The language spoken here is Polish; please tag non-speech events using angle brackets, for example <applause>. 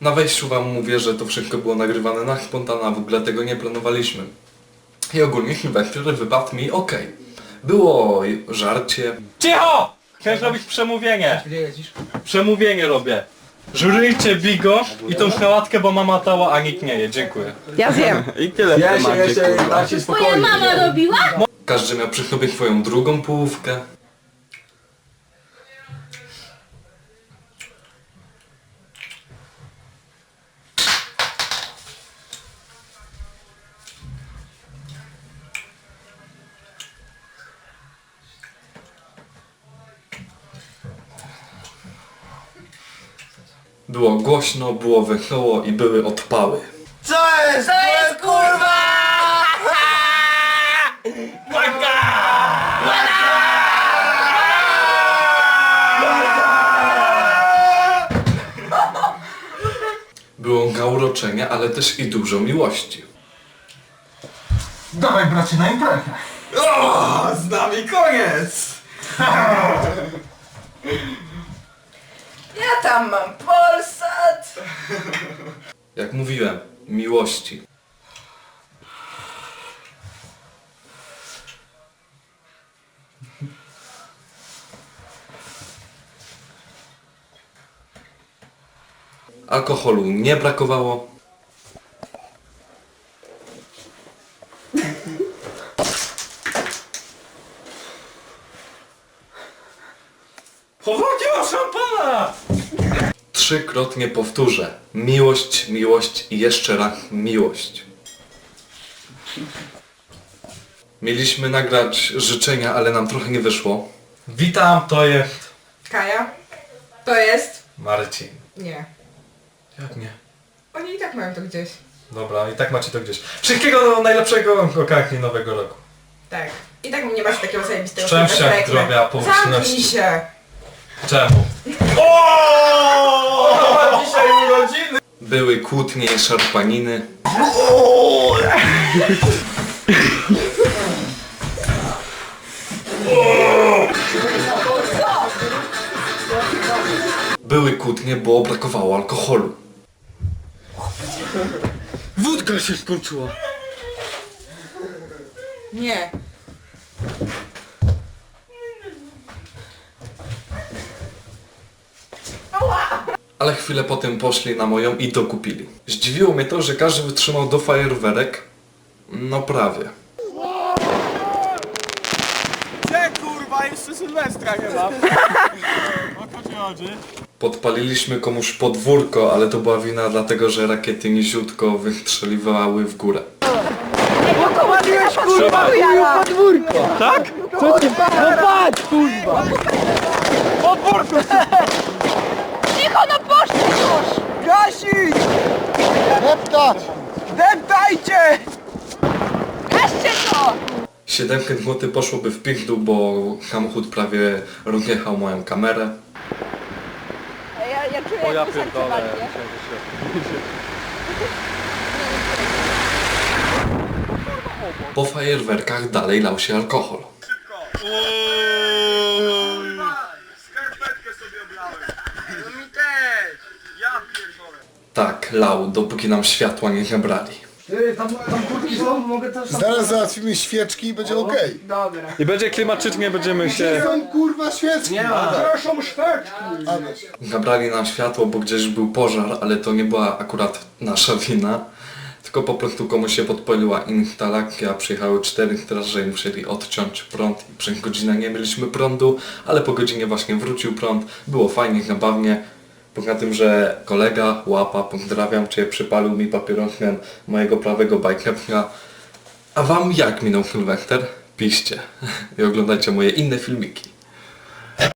Na wejściu wam mówię, że to wszystko było nagrywane na spontana, w ogóle tego nie planowaliśmy. I ogólnie Sylwester wypadł mi ok. Było żarcie, Cicho! Chciałem zrobić przemówienie. Gdzie jedziesz? Przemówienie robię. Żurujcie Bigo i tą sałatkę, bo mama dała, a nikt nie je. Dziękuję. Ja wiem. <laughs> I tyle w Ja się, temacie, ja się, kurwa. da się Twoja spokojnie. mama robiła? każdy miał przy sobie swoją drugą połówkę. Było głośno, było wesoło i były odpały. Co jest? Co jest kurwa? Było gauroczenie, ale też i dużo miłości. Dawaj bracie na imprezę. O, z nami koniec! <laughs> Ja tam mam Polsat. <laughs> Jak mówiłem, miłości. Alkoholu nie brakowało. Chowajcie mam szampana! Trzykrotnie powtórzę. Miłość, miłość i jeszcze raz miłość. Mieliśmy nagrać życzenia, ale nam trochę nie wyszło. Witam, to jest Kaja. To jest? Marcin. Nie. Jak nie? Oni i tak mają to gdzieś. Dobra, i tak macie to gdzieś. Wszystkiego najlepszego okazji nowego roku. Tak. I tak nie masz takiego zajebistego Szczęścia, zdrowia, my. pomyślności. Zamknij się. Czemu? <laughs> Były kłótnie i szarpaniny. Były kłótnie, bo brakowało alkoholu. Wódka się skończyła. Nie. Ale chwilę potem poszli na moją i dokupili. Zdziwiło mnie to, że każdy wytrzymał do fajerwerek. No prawie. Gdzie kurwa? Jeszcze Sylwestra nie ma. <laughs> O co ci chodzi? Podpaliliśmy komuś podwórko, ale to była wina dlatego, że rakiety niziutko wystrzeliwały w górę. Ładujesz kurwa jara. Tak? Cicho, no poszli już. Gasić. Deptać! Deptajcie. Gaście to. 700 zł poszłoby w pichdu, bo samochód prawie rozjechał moją kamerę. Ja, ja czuję O ja jak mi serce pierdolę. walnie. myślałem, że się- Po fajerwerkach dalej lał się alkohol. Skarpetkę sobie oblałem. No mi też. Ja pierdolę. Tak, lał, dopóki nam światła nie zabrali. Ty, tam, tam kurki są, mogę też... Zaraz załatwimy świeczki i będzie okej. Dobra. I będzie klimatycznie, będziemy się... Są kurwa świeczki. Nie ma. Proszę świeczki. Zabrali nam światło, bo gdzieś był pożar, ale to nie była akurat nasza wina. Tylko po prostu komuś się podpaliła instalacja, przyjechały cztery straże i musieli odciąć prąd i przez godzinę nie mieliśmy prądu, ale po godzinie właśnie wrócił prąd, było fajnie, zabawnie. Poza tym, że kolega, łapa, pozdrawiam Cię, przypalił mi papierosem mojego prawego bajkepka. A Wam jak minął Sylwester? Piszcie i oglądajcie moje inne filmiki.